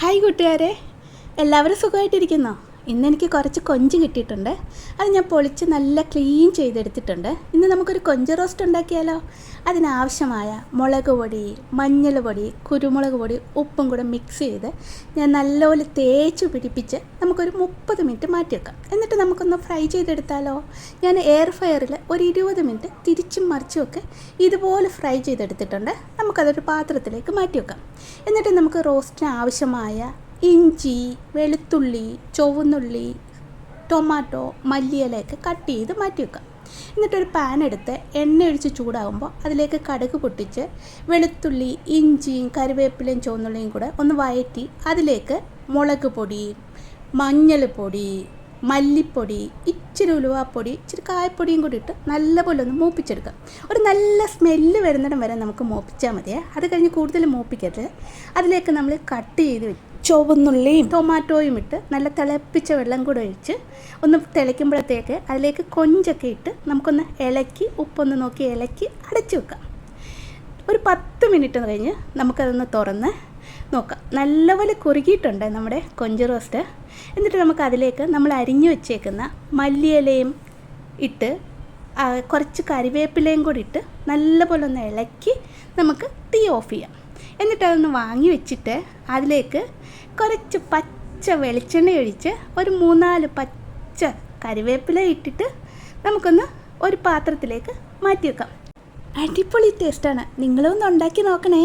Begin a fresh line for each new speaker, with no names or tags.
Hi കൂട്ടുകാരെ. എല്ലാവരും സുഖമായിട്ടിരിക്കുന്നോ? ഇന്ന് എനിക്ക് കുറച്ച് കൊഞ്ച് കിട്ടിയിട്ടുണ്ട്. അത് ഞാൻ പൊളിച്ച് നല്ല ക്ലീൻ ചെയ്തെടുത്തിട്ടുണ്ട്. ഇന്ന് നമുക്കൊരു കൊഞ്ച് റോസ്റ്റ് ഉണ്ടാക്കിയാലോ? അതിനാവശ്യമായ മുളക് പൊടി മഞ്ഞൾ പൊടി കുരുമുളക് പൊടി ഉപ്പും കൂടെ മിക്സ് ചെയ്ത് ഞാൻ നല്ലപോലെ തേച്ച് പിടിപ്പിച്ച് നമുക്കൊരു മുപ്പത് മിനിറ്റ് മാറ്റി വെക്കാം. എന്നിട്ട് നമുക്കൊന്ന് ഫ്രൈ ചെയ്തെടുത്താലോ? ഞാൻ എയർ ഫയറിൽ ഒരു ഇരുപത് മിനിറ്റ് തിരിച്ചും മറിച്ചും ഒക്കെ ഇതുപോലെ ഫ്രൈ ചെയ്തെടുത്തിട്ടുണ്ട്. നമുക്കതൊരു പാത്രത്തിലേക്ക് മാറ്റി വെക്കാം. എന്നിട്ട് നമുക്ക് റോസ്റ്റിന് ആവശ്യമായ ഇഞ്ചി വെളുത്തുള്ളി ചുവന്നുള്ളി ടൊമാറ്റോ മല്ലിയിലയൊക്കെ കട്ട് ചെയ്ത് മാറ്റി വെക്കാം എന്നിട്ടൊരു പാൻ എടുത്ത് എണ്ണ ഒഴിച്ച് ചൂടാകുമ്പോൾ അതിലേക്ക് കടുക് പൊട്ടിച്ച് വെളുത്തുള്ളി ഇഞ്ചിയും കറിവേപ്പിലയും ചുവന്നുള്ളിയും കൂടെ ഒന്ന് വഴറ്റി അതിലേക്ക് മുളക് പൊടി മഞ്ഞൾ പൊടി മല്ലിപ്പൊടി ഇച്ചിരി ഉലുവാപ്പൊടി ഇച്ചിരി കായപ്പൊടിയും കൂടി ഇട്ട് നല്ലപോലെ ഒന്ന് മൂപ്പിച്ചെടുക്കുക. ഒരു നല്ല സ്മെല്ല് വരുന്നിടം വരെ നമുക്ക് മൂപ്പിച്ചാൽ മതിയേ. അത് കഴിഞ്ഞ് കൂടുതൽ മൂപ്പിക്കരുത്. അതിലേക്ക് നമ്മൾ കട്ട് ചെയ്ത് ചുവന്നുള്ളിയും ടൊമാറ്റോയും ഇട്ട് നല്ല തിളപ്പിച്ച വെള്ളം കൂടെ ഒഴിച്ച് ഒന്ന് തിളയ്ക്കുമ്പോഴത്തേക്ക് അതിലേക്ക് കൊഞ്ചൊക്കെ ഇട്ട് നമുക്കൊന്ന് ഇളക്കി ഉപ്പൊന്ന് നോക്കി ഇളക്കി അടച്ചു വെക്കാം. ഒരു പത്ത് മിനിറ്റ് കഴിഞ്ഞ് നമുക്കതൊന്ന് തുറന്ന് നോക്കാം. നല്ലപോലെ കുറുകിയിട്ടുണ്ട് നമ്മുടെ കൊഞ്ച് റോസ്റ്റ്. എന്നിട്ട് നമുക്ക് അതിലേക്ക് നമ്മൾ അരിഞ്ഞു വെച്ചേക്കുന്ന മല്ലിയിലയും ഇട്ട് കുറച്ച് കറിവേപ്പിലയും കൂടി ഇട്ട് നല്ലപോലെ ഒന്ന് ഇളക്കി നമുക്ക് തീ ഓഫ് ചെയ്യാം. എന്നിട്ട് അതൊന്ന് വാങ്ങി വെച്ചിട്ട് അതിലേക്ക് കുറച്ച് പച്ച വെളിച്ചെണ്ണ ഒഴിച്ച് ഒരു മൂന്നാൽ പച്ച കറിവേപ്പില ഇട്ടിട്ട് നമുക്കൊന്ന് ഒരു പാത്രത്തിലേക്ക് മാറ്റി വെക്കാം അടിപൊളി ടേസ്റ്റാണ് നിങ്ങളൊന്ന് ഉണ്ടാക്കി നോക്കണേ.